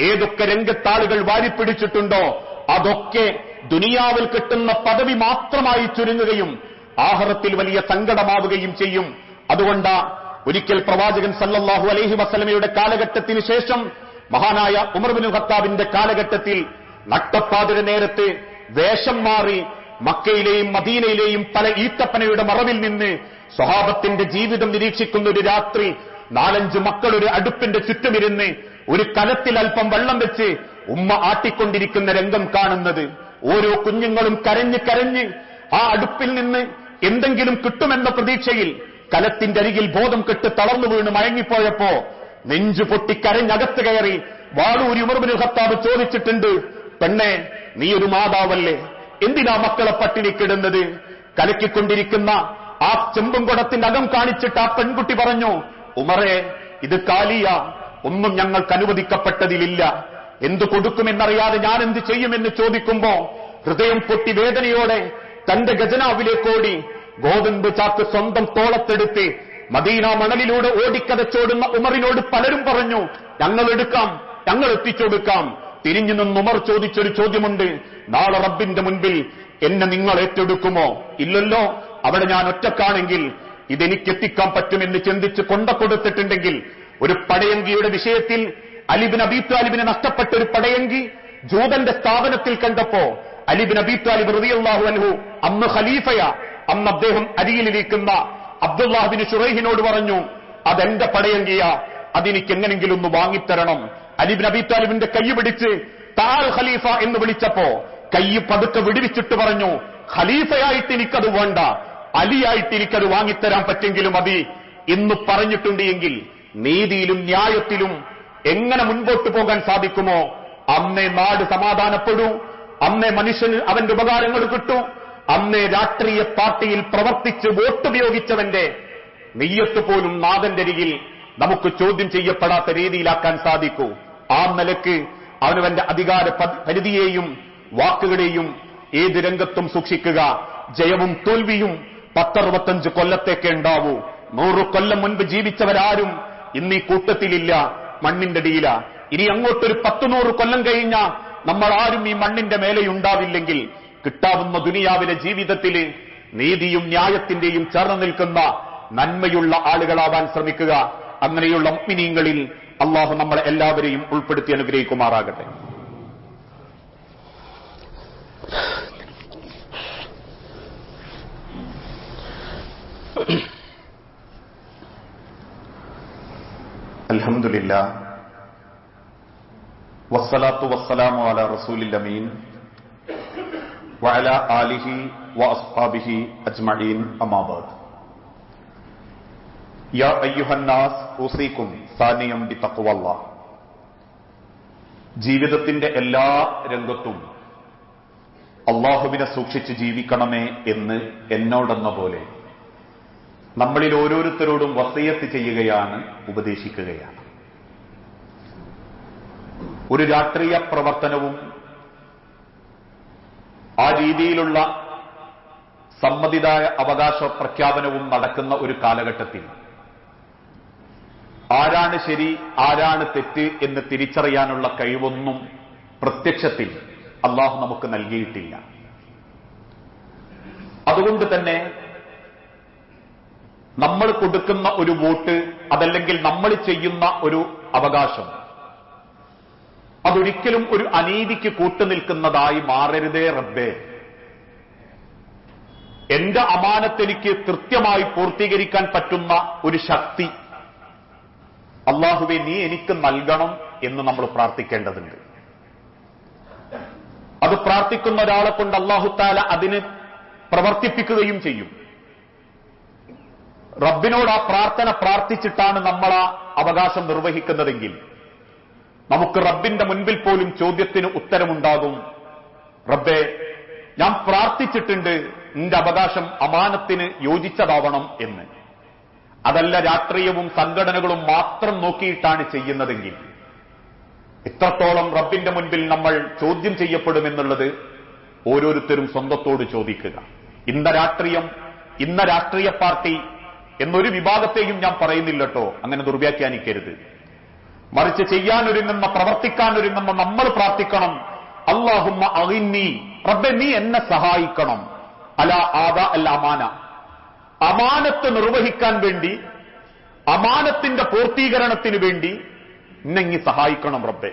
ഏതൊക്കെ രംഗത്താളുകൾ വാരിപ്പിടിച്ചിട്ടുണ്ടോ അതൊക്കെ ദുനിയാവിൽ കിട്ടുന്ന പദവി മാത്രമായി ചുരുങ്ങുകയും ആഹാരത്തിൽ വലിയ സങ്കടമാവുകയും ചെയ്യും. അതുകൊണ്ട് ഒരിക്കൽ പ്രവാചകൻ സല്ലല്ലാഹു അലൈഹി വസലമയുടെ കാലഘട്ടത്തിന് ശേഷം മഹാനായ ഉമർബിൻ ഖത്താബിന്റെ കാലഘട്ടത്തിൽ നട്ടപ്പാതിര നേരത്തെ വേഷം മാറി മക്കയിലെയും മദീനയിലെയും പല ഈത്തപ്പനയുടെ മറവിൽ നിന്ന് സ്വഹാബത്തിന്റെ ജീവിതം നിരീക്ഷിക്കുന്ന ഒരു രാത്രി നാലഞ്ച് മക്കൾ ഒരു അടുപ്പിന്റെ ചുറ്റുമിരുന്ന് ഒരു കലത്തിൽ അല്പം വെള്ളം വെച്ച് ഉമ്മ ആട്ടിക്കൊണ്ടിരിക്കുന്ന രംഗം കാണുന്നത്. ഓരോ കുഞ്ഞുങ്ങളും കരഞ്ഞ് കരഞ്ഞ് ആ അടുപ്പിൽ നിന്ന് എന്തെങ്കിലും കിട്ടുമെന്ന പ്രതീക്ഷയിൽ കലത്തിന്റെ അരികിൽ ബോധം കെട്ട് തളർന്നു വീണ് മയങ്ങിപ്പോയപ്പോ നെഞ്ചു പൊട്ടി കരഞ്ഞകത്ത് കയറി വാളൂരി ഉമർബിന് ഖത്താബ് ചോദിച്ചിട്ടുണ്ട് പെണ്ണെ നീ ഒരു മാതാവല്ലേ? എന്തിനാ മക്കളെ പട്ടിണിക്കിടുന്നത് കലക്കിക്കൊണ്ടിരിക്കുന്ന ആ ചെമ്പും കുടത്തിന്റെ അകം കാണിച്ചിട്ട് ആ പെൺകുട്ടി പറഞ്ഞു ഉമറെ ഇത് കാലിയ. ഒന്നും ഞങ്ങൾക്ക് അനുവദിക്കപ്പെട്ടതിലില്ല. എന്തു കൊടുക്കുമെന്നറിയാതെ ഞാൻ എന്ത് ചെയ്യുമെന്ന് ചോദിക്കുമ്പോ ഹൃദയം പൊട്ടി വേദനയോടെ തന്റെ ഗജനാവിലേക്കോടി ഗോതമ്പ് ചാക്ക് സ്വന്തം തോളത്തെടുത്ത് മദീന മണലിലൂടെ ഓടിക്കതച്ചോടുന്ന ഉമറിനോട് പലരും പറഞ്ഞു ഞങ്ങൾ എടുക്കാം ഞങ്ങൾ എത്തിച്ചൊടുക്കാം. തിരിഞ്ഞു നിന്ന് ഉമർ ചോദിച്ചൊരു ചോദ്യമുണ്ട് നാളെ റബ്ബിന്റെ മുൻപിൽ എന്നെ നിങ്ങൾ ഏറ്റെടുക്കുമോ? ഇല്ലല്ലോ. അവിടെ ഞാൻ ഒറ്റക്കാണെങ്കിൽ ഇതെനിക്ക് എത്തിക്കാൻ പറ്റുമെന്ന് ചിന്തിച്ച് കൊണ്ട കൊടുത്തിട്ടുണ്ടെങ്കിൽ ഒരു പടയങ്കിയുടെ വിഷയത്തിൽ അലിബിൻ അബീ താലിബിന് നഷ്ടപ്പെട്ട ഒരു പടയങ്കി ജൂതന്റെ സ്ഥാപനത്തിൽ കണ്ടപ്പോ അലിബിൻ അബീ താലിബ് റളിയല്ലാഹു അൻഹു അന്ന് ഖലീഫയ. അന്ന് അദ്ദേഹം അരിയിലിരിക്കുന്ന അബ്ദുല്ലാഹിബിൻ ഷുറൈഹിനോട് പറഞ്ഞു അതെന്റെ പടയങ്കിയ അതെനിക്ക് എങ്ങനെങ്കിലും ഒന്ന് വാങ്ങിത്തരണം. അലിബിൻ അബീ താലിബിന്റെ കൈ പിടിച്ച് താൽ ഖലീഫ എന്ന് വിളിച്ചപ്പോ കൈ പതുക്കെ വിടുവിച്ചിട്ട് പറഞ്ഞു ഖലീഫയായിട്ട് എനിക്കത് വേണ്ട അലിയായിട്ട് എനിക്കത് വാങ്ങിത്തരാൻ പറ്റെങ്കിലും മതി. എന്ന് പറഞ്ഞിട്ടുണ്ട് എങ്കിൽ നീതിയിലും ന്യായത്തിലും എങ്ങനെ മുൻപോട്ട് പോകാൻ സാധിക്കുമോ? അന്നേ നാട് സമാധാനപ്പെടൂ. അന്നേ മനുഷ്യന് അവന്റെ ഉപകാരങ്ങൾ കിട്ടൂ. അന്നേ രാഷ്ട്രീയ പാർട്ടിയിൽ പ്രവർത്തിച്ച് വോട്ടുപയോഗിച്ചവന്റെ നെയ്യത്ത് പോലും നാഥന്റെ അരികിൽ നമുക്ക് ചോദ്യം ചെയ്യപ്പെടാത്ത രീതിയിലാക്കാൻ സാധിക്കൂ. ആ നിലയ്ക്ക് അവനവന്റെ അധികാര പരിധിയെയും വാക്കുകളെയും ഏത് രംഗത്തും സൂക്ഷിക്കുക. ജയവും തോൽവിയും പത്തറുപത്തഞ്ച് കൊല്ലത്തേക്ക് ഉണ്ടാവൂ. നൂറ് കൊല്ലം മുൻപ് ജീവിച്ചവരാരും ഇന്ന് ഈ കൂട്ടത്തിലില്ല മണ്ണിന്റെ അടിയില. ഇനി അങ്ങോട്ടൊരു പത്ത് നൂറ് കൊല്ലം കഴിഞ്ഞ നമ്മൾ ആരും ഈ മണ്ണിന്റെ മേലെയുണ്ടാവില്ലെങ്കിൽ കിട്ടാവുന്ന ദുനിയാവിലെ ജീവിതത്തിൽ നീതിയും ന്യായത്തിന്റെയും ചേർന്ന് നിൽക്കുന്ന നന്മയുള്ള ആളുകളാവാൻ ശ്രമിക്കുക. അങ്ങനെയുള്ള മുഅ്മിനീങ്ങളിൽ അള്ളാഹു നമ്മളെ എല്ലാവരെയും ഉൾപ്പെടുത്തി അനുഗ്രഹിക്കുമാറാകട്ടെ. അലഹമില്ല വസ്സലാത്തു വസ്സലാമു അല റസൂലിൽ അമീൻ. വഅലാ ആലിഹി വഅസ്ഹാബിഹി അജ്മഈൻ. അമ്മാ യാ الناس തഖ്വല്ലാഹ് ജീവിതത്തിന്റെ എല്ലാ രംഗത്തും അള്ളാഹുവിനെ സൂക്ഷിച്ച് ജീവിക്കണമേ എന്ന് എന്നോടെന്ന പോലെ നമ്മളിൽ ഓരോരുത്തരോടും വസയത്ത് ചെയ്യുകയാണ് ഉപദേശിക്കുകയാണ്. ഒരു രാഷ്ട്രീയ പ്രവർത്തനവും ആ രീതിയിലുള്ള സമ്മതിദായ അവകാശ പ്രഖ്യാപനവും നടക്കുന്ന ഒരു കാലഘട്ടത്തിൽ ആരാണ് ശരി ആരാണ് തെറ്റ് എന്ന് തിരിച്ചറിയാനുള്ള കഴിവൊന്നും പ്രത്യക്ഷത്തിൽ അള്ളാഹു നമുക്ക് നൽകിയിട്ടില്ല. അതുകൊണ്ട് തന്നെ നമ്മൾ കൊടുക്കുന്ന ഒരു വോട്ട് അതല്ലെങ്കിൽ നമ്മൾ ചെയ്യുന്ന ഒരു അവകാശം അതൊരിക്കലും ഒരു അനീതിക്ക് കൂട്ടുനിൽക്കുന്നതായി മാറരുതേ റബ്ബേ. എന്റെ അമാനത്തെനിക്ക് കൃത്യമായി പൂർത്തീകരിക്കാൻ പറ്റുന്ന ഒരു ശക്തി അള്ളാഹുവെ നീ എനിക്ക് നൽകണം എന്ന് നമ്മൾ പ്രാർത്ഥിക്കേണ്ടതുണ്ട്. അത് പ്രാർത്ഥിക്കുന്ന ഒരാളെ കൊണ്ട് അള്ളാഹുത്താല അതിന് പ്രവർത്തിപ്പിക്കുകയും ചെയ്യും. റബ്ബിനോട് ആ പ്രാർത്ഥന പ്രാർത്ഥിച്ചിട്ടാണ് നമ്മൾ ആ അവകാശം നിർവഹിക്കുന്നതെങ്കിൽ നമുക്ക് റബ്ബിന്റെ മുൻപിൽ പോലും ചോദ്യത്തിന് ഉത്തരമുണ്ടാകും. റബ്ബെ ഞാൻ പ്രാർത്ഥിച്ചിട്ടുണ്ട് നിന്റെ അവകാശം അമാനത്തിന് യോജിച്ചതാവണം എന്ന്. അതല്ല രാഷ്ട്രീയവും സംഘടനകളും മാത്രം നോക്കിയിട്ടാണ് ചെയ്യുന്നതെങ്കിൽ എത്രത്തോളം റബ്ബിന്റെ മുൻപിൽ നമ്മൾ ചോദ്യം ചെയ്യപ്പെടുമെന്നുള്ളത് ഓരോരുത്തരും സ്വന്തത്തോട് ചോദിക്കുക. ഇന്ന രാഷ്ട്രീയം ഇന്ന രാഷ്ട്രീയ പാർട്ടി എന്നൊരു വിഭാഗത്തെയും ഞാൻ പറയുന്നില്ല കേട്ടോ അങ്ങനെ ദുർവ്യാഖ്യാനിക്കരുത്. മറിച്ച് ചെയ്യാനൊരുങ്ങുന്ന പ്രവർത്തിക്കാനൊരുങ്ങുന്ന നമ്മൾ പ്രാർത്ഥിക്കണം. അള്ളാഹുമ്മ അഹിന്നി റബ്ബെ നീ എന്നെ സഹായിക്കണം. അല ആദ അല്ല അമാന. അമാനത്ത് നിർവഹിക്കാൻ വേണ്ടി അമാനത്തിന്റെ പൂർത്തീകരണത്തിന് വേണ്ടി ഇന്നെങ്ങി സഹായിക്കണം റബ്ബെ.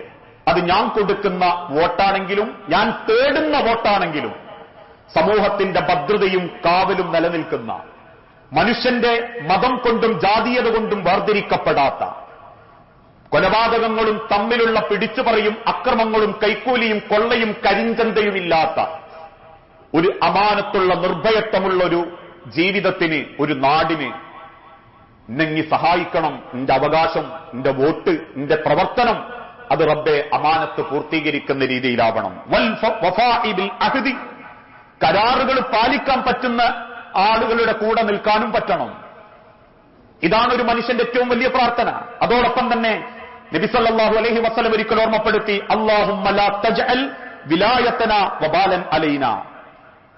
അത് ഞാൻ കൊടുക്കുന്ന വോട്ടാണെങ്കിലും ഞാൻ തേടുന്ന വോട്ടാണെങ്കിലും സമൂഹത്തിന്റെ ഭദ്രതയും കാവലും നിലനിൽക്കുന്ന മനുഷ്യന്റെ മതം കൊണ്ടും ജാതീയത കൊണ്ടും വേർതിരിക്കപ്പെടാത്ത കൊലപാതകങ്ങളും തമ്മിലുള്ള പിടിച്ചുപറിയും അക്രമങ്ങളും കൈക്കൂലിയും കൊള്ളയും കരിഞ്ചന്തയുമില്ലാത്ത ഒരു അമാനത്തുള്ള നിർഭയത്വമുള്ള ഒരു ജീവിതത്തിന് ഒരു നാടിന് നിങ്ങി സഹായിക്കണം. നിന്റെ അവകാശം നിന്റെ വോട്ട് നിന്റെ പ്രവർത്തനം അത് റബ്ബെ അമാനത്ത് പൂർത്തീകരിക്കുന്ന രീതിയിലാവണം. അഹ്ദി. കരാറുകൾ പാലിക്കാൻ പറ്റുന്ന ആളുകളുടെ കൂടെ നിൽക്കാനും പറ്റണം. ഇതാണ് ഒരു മനുഷ്യന്റെ ഏറ്റവും വലിയ പ്രാർത്ഥന. അതോടൊപ്പം തന്നെ നബിസല്ലാഹു അലഹി വസല്ലം ഒരിക്കൽ ഓർമ്മപ്പെടുത്തി വബാലൻ അലൈന.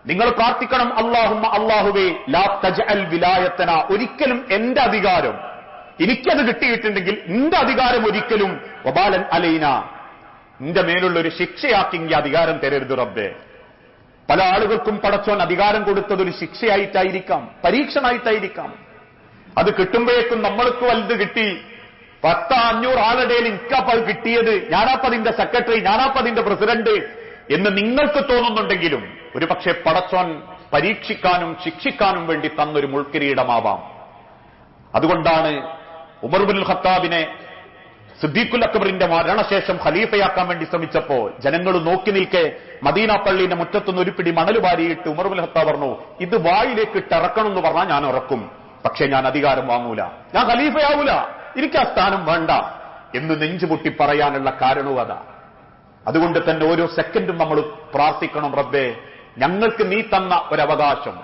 നിങ്ങൾ പ്രാർത്ഥിക്കണം അള്ളാഹുമ്മ അള്ളാഹുവേ ലാ തജ്അൽ വിലായത്തന. ഒരിക്കലും എന്റെ അധികാരം എനിക്കത് കിട്ടിയിട്ടുണ്ടെങ്കിൽ എന്റെ അധികാരം ഒരിക്കലും വബാലൻ അലൈന. എന്റെ മേലുള്ള ഒരു ശിക്ഷയാക്കി അധികാരം തരരുത് റബ്ബേ. പല ആളുകൾക്കും പടച്ചോൻ അധികാരം കൊടുത്തത് ഒരു ശിക്ഷയായിട്ടായിരിക്കാം പരീക്ഷണായിട്ടായിരിക്കാം അത് കിട്ടുമ്പോഴേക്കും നമ്മൾക്ക് വലുത് കിട്ടി. പത്ത് അഞ്ഞൂറ് ആളുടെയിൽ ഇൻകപ്പ് അത് കിട്ടിയത് ഞാനാപ്പതിന്റെ സെക്രട്ടറി ഞാനാപ്പതിന്റെ പ്രസിഡന്റ് എന്ന് നിങ്ങൾക്ക് തോന്നുന്നുണ്ടെങ്കിലും ഒരു പക്ഷേ പടച്ചോൻ പരീക്ഷിക്കാനും ശിക്ഷിക്കാനും വേണ്ടി തന്നൊരു മുൾക്കിരീടമാവാം. അതുകൊണ്ടാണ് ഉമർബുൽ ഖത്താബിനെ സിദ്ദീഖുൽ അക്ബറിന്റെ മരണശേഷം ഖലീഫയാക്കാൻ വേണ്ടി ശ്രമിച്ചപ്പോ ജനങ്ങൾ നോക്കി നിൽക്കെ മദീന പള്ളിയുടെ മുറ്റത്തുനിന്ന് ഒരു പിടി മണൽ വാരിയിട്ട് ഉമർബുൽ ഖത്താബ് പറഞ്ഞു ഇത് വായിലേക്ക് ഇട്ടിറക്കണം എന്ന് പറഞ്ഞാൽ ഞാൻ ഉറക്കും. പക്ഷേ ഞാൻ അധികാരം വാങ്ങൂല. ഞാൻ ഖലീഫയാവൂല. എനിക്ക് ആ സ്ഥാനം വേണ്ട. എന്ന് നെഞ്ചുപൊട്ടി പറയാനുള്ള കാരണവും അതാ. അതുകൊണ്ട് തന്നെ ഓരോ സെക്കൻഡും നമ്മൾ പ്രാർത്ഥിക്കണം റബ്ബേ ഞങ്ങൾക്ക് നീ തന്ന ഒരവകാശം.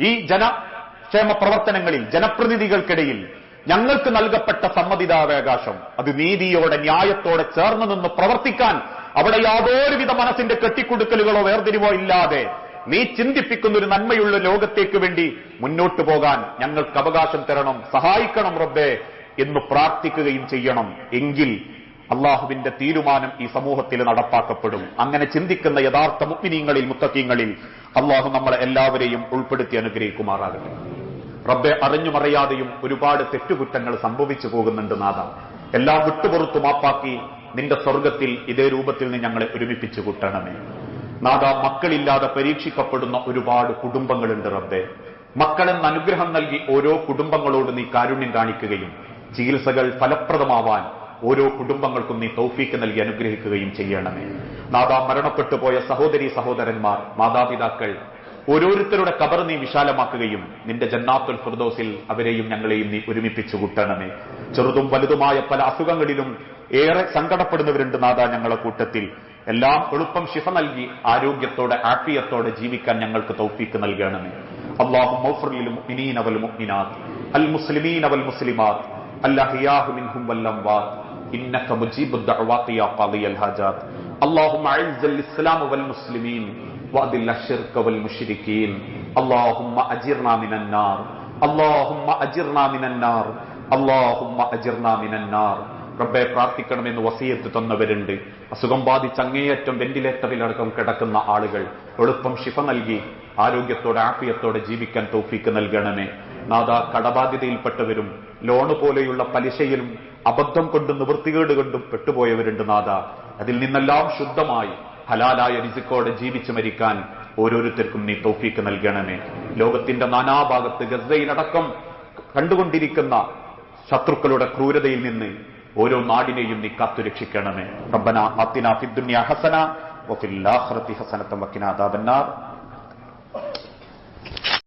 ഈ ജനക്ഷേമ പ്രവർത്തനങ്ങളിൽ ജനപ്രതിനിധികൾക്കിടയിൽ ഞങ്ങൾക്ക് നൽകപ്പെട്ട സമ്മതിദാവകാശം അത് നീതിയോടെ ന്യായത്തോടെ ചേർന്ന് നിന്ന് പ്രവർത്തിക്കാൻ അവിടെ യാതൊരുവിധ മനസ്സിന്റെ കെട്ടിക്കൊടുക്കലുകളോ വേർതിരിവോ ഇല്ലാതെ നീ ചിന്തിപ്പിക്കുന്ന ഒരു നന്മയുള്ള ലോകത്തേക്ക് വേണ്ടി മുന്നോട്ട് പോകാൻ ഞങ്ങൾക്ക് അവകാശം തരണം സഹായിക്കണം റബ്ബേ എന്ന് പ്രാർത്ഥിക്കുകയും ചെയ്യണം. എങ്കിൽ അള്ളാഹുവിന്റെ തീരുമാനം ഈ സമൂഹത്തിൽ നടപ്പാക്കപ്പെടും. അങ്ങനെ ചിന്തിക്കുന്ന യഥാർത്ഥ മുക്മിനീങ്ങളിൽ മുത്തക്കീങ്ങളിൽ അള്ളാഹു നമ്മളെ എല്ലാവരെയും ഉൾപ്പെടുത്തി അനുഗ്രഹിക്കുമാറാകട്ടെ. റബ്ബെ അറിഞ്ഞുമറിയാതെയും ഒരുപാട് തെറ്റുകുറ്റങ്ങൾ സംഭവിച്ചു പോകുന്നുണ്ട് നാഥ. എല്ലാം വിട്ടുപുറത്തു മാപ്പാക്കി നിന്റെ സ്വർഗത്തിൽ ഇതേ രൂപത്തിൽ നിന്ന് ഞങ്ങളെ ഒരുമിപ്പിച്ചു കൂട്ടണമേ. നാഥ മക്കളില്ലാതെ പരീക്ഷിക്കപ്പെടുന്ന ഒരുപാട് കുടുംബങ്ങളുണ്ട് റബ്ബെ. മക്കളെന്ന് അനുഗ്രഹം നൽകി ഓരോ കുടുംബങ്ങളോട് നീ കാരുണ്യം കാണിക്കുകയും ചികിത്സകൾ ഫലപ്രദമാവാൻ ഓരോ കുടുംബങ്ങൾക്കും നീ തൗഫീക്ക് നൽകി അനുഗ്രഹിക്കുകയും ചെയ്യണമേ നാഥ മരണപ്പെട്ടു പോയ സഹോദരി സഹോദരന്മാർ മാതാപിതാക്കൾ ഓരോരുത്തരുടെ കബർ നീ വിശാലമാക്കുകയും നിന്റെ ജന്നാത്തുൽ ഫിർദോസിൽ അവരെയും ഞങ്ങളെയും നീ ഒരുമിപ്പിച്ചു കൂട്ടണമേ ചെറുതും വലുതുമായ പല അസുഖങ്ങളിലും ഏറെ സങ്കടപ്പെടുന്നവരുണ്ട് നാഥ ഞങ്ങളെ കൂട്ടത്തിൽ എല്ലാം എളുപ്പം ശിഫ നൽകി ആരോഗ്യത്തോടെ ആഫിയത്തോടെ ജീവിക്കാൻ ഞങ്ങൾക്ക് തൗഫീക്ക് നൽകണമേ اللهم اغفر للمؤمنين والمؤمنات المسلمين والمسلمات الأحياء منهم والأموات إنك مجيب الدعوات يا قاضي الحاجات اللهم أعز الإسلام والمسلمين وأذل الشرك والمشركين اللهم أجرنا من النار اللهم أجرنا من النار اللهم أجرنا من النار റബ്ബെ പ്രാർത്ഥിക്കണമെന്ന് വസീയത്ത് തന്നവരുണ്ട് അസുഖം ബാധിച്ച് അങ്ങേയറ്റം വെന്റിലേറ്ററിലടക്കം കിടക്കുന്ന ആളുകൾ എളുപ്പം ശിഫ നൽകി ആരോഗ്യത്തോടെ ആഫിയത്തോടെ ജീവിക്കാൻ തൗഫീക്ക് നൽകണമേ നാഥ കടബാധ്യതയിൽപ്പെട്ടവരും ലോണ് പോലെയുള്ള പലിശയിലും അബദ്ധം കൊണ്ടും നിവൃത്തികേട് കൊണ്ടും പെട്ടുപോയവരുണ്ട് നാഥ. അതിൽ നിന്നെല്ലാം ശുദ്ധമായി ഹലാലായ രിസിക്കോടെ ജീവിച്ചു മരിക്കാൻ ഓരോരുത്തർക്കും നീ തൗഫീക്ക് നൽകണമേ. ലോകത്തിന്റെ നാനാഭാഗത്ത് ഗസയിലടക്കം കണ്ടുകൊണ്ടിരിക്കുന്ന ശത്രുക്കളുടെ ക്രൂരതയിൽ നിന്ന് ഓരോ നാടിനെയും നീ കാത്തുരക്ഷിക്കണമേ റബ്ബന അത്തിന ഫിദ്ദുനിയ ഹസന വഫിൽ ആഖിറതി